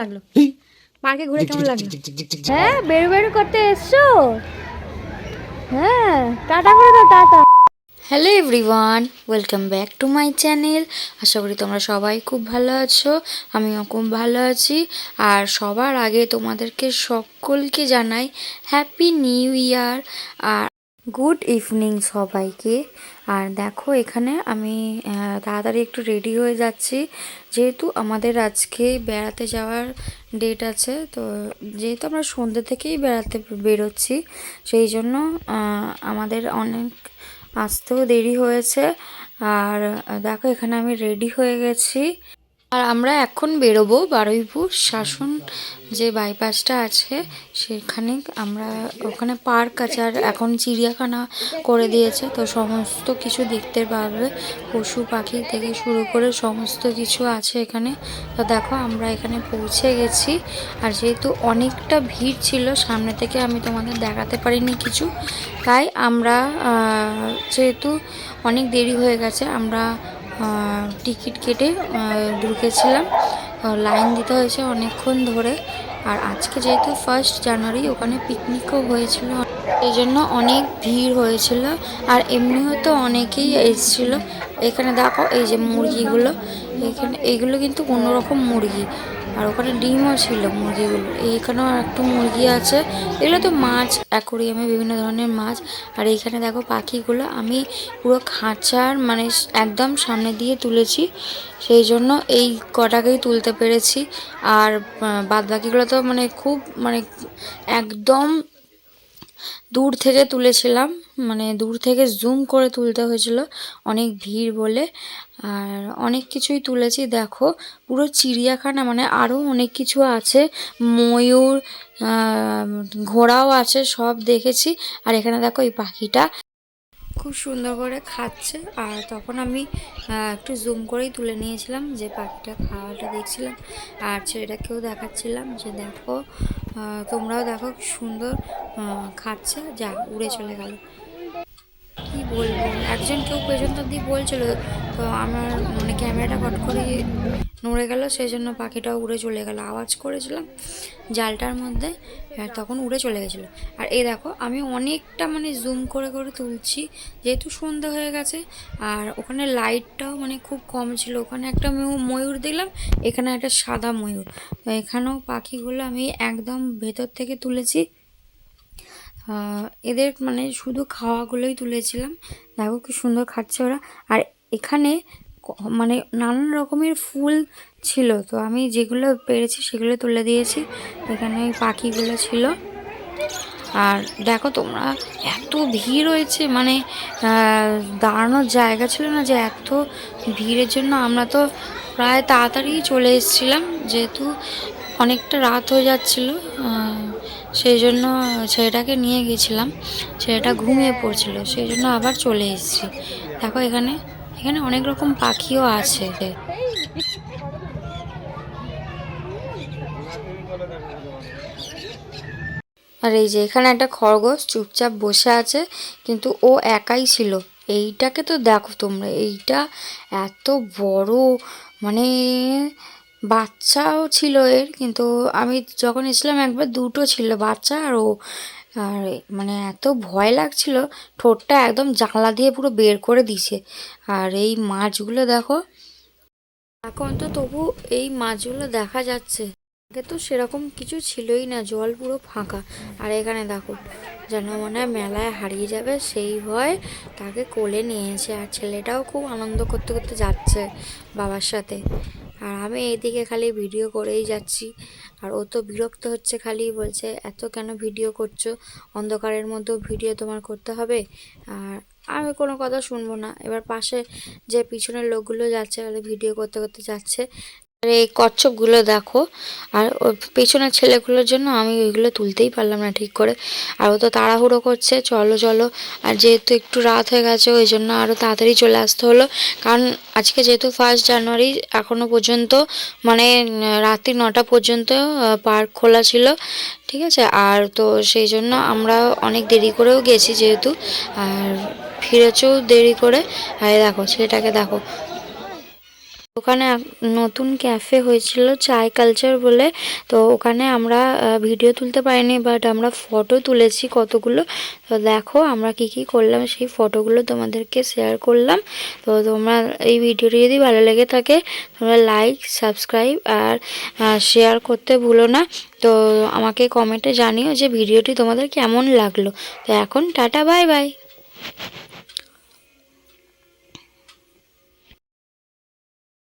লাগল? পার্কে ঘুরে কেমন লাগল? হ্যাঁ বেরো বেরো করতে এসছো? হ্যাঁ টাটা করে দাও tata. Hello everyone welcome back to my channel আশা করি তোমরা সবাই খুব ভালো আছো আমিও খুব ভালো আছি। আর সবার আগে তোমাদেরকে সকলকে জানাই হ্যাপি নিউ ইয়ার আর গুড ইভিনিং সবাইকে। আর দেখো, এখানে আমি তাড়াতাড়ি একটু রেডি হয়ে যাচ্ছি। যেহেতু আমাদের আজকে বেড়াতে যাওয়ার ডেট আছে, তো যেহেতু আমরা সন্ধ্যে থেকেই বেড়াতে বেরোচ্ছি, সেই জন্য আমাদের অনেক আসতেও দেরি হয়েছে। আর দেখো, এখানে আমি রেডি হয়ে গেছি। আর আমরা এখন বেরোবো বারুইপুর শাসন যে বাইপাসটা আছে, সেখানে আমরা, ওখানে পার্ক আছে আর এখন চিড়িয়াখানা করে দিয়েছে। তো সমস্ত কিছু দেখতে পারবে পশু পাখি থেকে শুরু করে সমস্ত কিছু আছে এখানে। তো দেখো আমরা এখানে পৌঁছে গেছি। আর যেহেতু অনেকটা ভিড় ছিল, সামনে থেকে আমি তোমাদের দেখাতে পারিনি কিছু, তাই আমরা যেহেতু অনেক দেরি হয়ে গেছে, আমরা টিকিট কেটে ঢুকেছিলাম। লাইন দিতে হয়েছে অনেকক্ষণ ধরে। আর আজকে যেহেতু ফার্স্ট জানুয়ারি, ওখানে পিকনিকও হয়েছিল। এই জন্য অনেক ভিড় হয়েছিল। আর এমনিও তো অনেকেই এসেছিল। এখানে দেখো, এই যে মুরগিগুলো। এখানে এইগুলো কিন্তু অন্যরকম মুরগি। আর ওখানে ডিমও ছিল মুরগিগুলো। এইখানেও একটু মুরগি আছে। এগুলো তো মাছ, অ্যাকোরিয়ামে বিভিন্ন ধরনের মাছ। আর এইখানে দেখো পাখিগুলো, আমি পুরো খাঁচার মানে একদম সামনে দিয়ে তুলেছি। সেই জন্য এই কটাকেই তুলতে পেরেছি। আর বাদ বাকিগুলো তো মানে খুব মানে একদম দূর থেকে তুলেছিলাম মানে দূর থেকে জুম করে তুলতে হয়েছিল, অনেক ভিড় বলে। আর অনেক কিছুই তুলেছি, দেখো, পুরো চিড়িয়াখানা মানে আরও অনেক কিছু আছে, ময়ূর ঘোড়াও আছে, সব দেখেছি। আর এখানে দেখো এই পাখিটা খুব সুন্দর করে খাচ্ছে। আর তখন আমি একটু জুম করেই তুলে নিয়েছিলাম যে পাখিটা খাওয়াটা দেখছিলাম। আর ছেলেটাকেও দেখাচ্ছিলাম যে দেখো তোমরাও দেখো সুন্দর খাচ্ছে যা উড়ে চলে গেল। বলব। একজন কেউ পেছন দিয়ে বলছিল, তো আমার মানে ক্যামেরাটা কট করে নড়ে গেল সেই জন্য পাখিটাও উড়ে চলে গেল। আওয়াজ করেছিলাম জালটার মধ্যে তখন উড়ে চলে গেছিল। আর এই দেখো, আমি অনেকটা মানে জুম করে করে তুলছি, যেহেতু সন্ধ্যা হয়ে গেছে, আর ওখানে লাইটটাও মানে খুব কম ছিল। ওখানে একটা ময়ূ- ময়ূর দিলাম এখানে একটা সাদা ময়ূর। এখানেও পাখিগুলো আমি একদম ভেতর থেকে তুলেছি। এদের মানে শুধু খাওয়াগুলোই তুলেছিলাম। দেখো কি সুন্দর খাচ্ছে ওরা। আর এখানে মানে নানান রকমের ফুল ছিল। তো আমি যেগুলো পেরেছি সেগুলো তুলে দিয়েছি। এখানে ওই পাখিগুলো ছিল। আর দেখো তোমরা, এত ভিড় হয়েছে। মানে দাঁড়ানোর জায়গা ছিল না যে এত ভিড়ের জন্য। আমরা তো প্রায় তাড়াতাড়ি চলে এসেছিলাম। যেহেতু অনেকটা রাত হয়ে যাচ্ছিল। সেই জন্য ছেলেটাকে নিয়ে গেছিলাম। ছেলেটা ঘুমিয়ে পড়ছিল, সেই জন্য আবার চলে এসেছি। দেখো এখানে এখানে অনেক রকম পাখিও আছে। আর এই যে এখানে একটা খরগোশ চুপচাপ বসে আছে, কিন্তু ও একাই ছিল। এইটাকে তো দেখো তোমরা, এইটা এত বড় মানে বাচ্চাও ছিল এর, কিন্তু আমি যখন এসেছিলাম একবার দুটো ছিল বাচ্চা আর ও, আর মানে এত ভয় লাগছিল, ঠোঁটটা একদম জানলা দিয়ে পুরো বের করে দিছে আর এই মাছগুলো দেখো, এখন তো তবু এই মাছগুলো দেখা যাচ্ছে। আগে তো সেরকম কিছু ছিলই না, জল পুরো ফাঁকা। আর এখানে দেখো, যেন মনে হয় মেলায় হারিয়ে যাবে, সেই ভয় তাকে কোলে নিয়েছে আর ছেলেটাও খুব আনন্দ করতে করতে যাচ্ছে বাবার সাথে। আর আমি এইদিকে খালি ভিডিও করেই যাচ্ছি। আর ও তো বিরক্ত হচ্ছে খালি, বলছে, এত কেন ভিডিও করছ? অন্ধকারের মধ্যেও ভিডিও তোমার করতে হবে? আর আমি কোনো কথা শুনব না। এবার পাশে যে পিছনের লোকগুলো যাচ্ছে ভিডিও করতে করতে যাচ্ছে। আর এই কচ্ছপগুলো দেখো, আর ওর পেছনের ছেলেগুলোর জন্য আমি ওইগুলো তুলতেই পারলাম না ঠিক করে। আর ও তো তাড়াহুড়ো করছে, চলো চলো। আর যেহেতু একটু রাত হয়ে গেছে, ওই জন্য আরও তাড়াতাড়ি চলে আসতে হলো। কারণ আজকে যেহেতু ফার্স্ট জানুয়ারি এখনও পর্যন্ত মানে রাত্রি নটা পর্যন্ত পার্ক খোলা ছিল, ঠিক আছে? আর তো সেই জন্য আমরা অনেক দেরি করেও গেছি যেহেতু। আর ফিরেছেও দেরি করে? আর দেখো, ছেলেটাকে দেখো ওখানে নতুন ক্যাফে হয়েছিল চাই কালচার বলে। তো ওখানে আমরা ভিডিও তুলতে পারিনি বাট আমরা ফটো তুলেছি কতগুলো। তো দেখো আমরা কি কি করলাম, সেই ফটোগুলো তোমাদেরকে শেয়ার করলাম। তো তোমরা এই ভিডিওটি যদি ভালো লেগে থাকে, তোমরা লাইক সাবস্ক্রাইব আর শেয়ার করতে ভুলো না। তো আমাকে কমেন্টে জানিও যে ভিডিওটি তোমাদের কেমন লাগল। তো এখন টাটা বাই বাই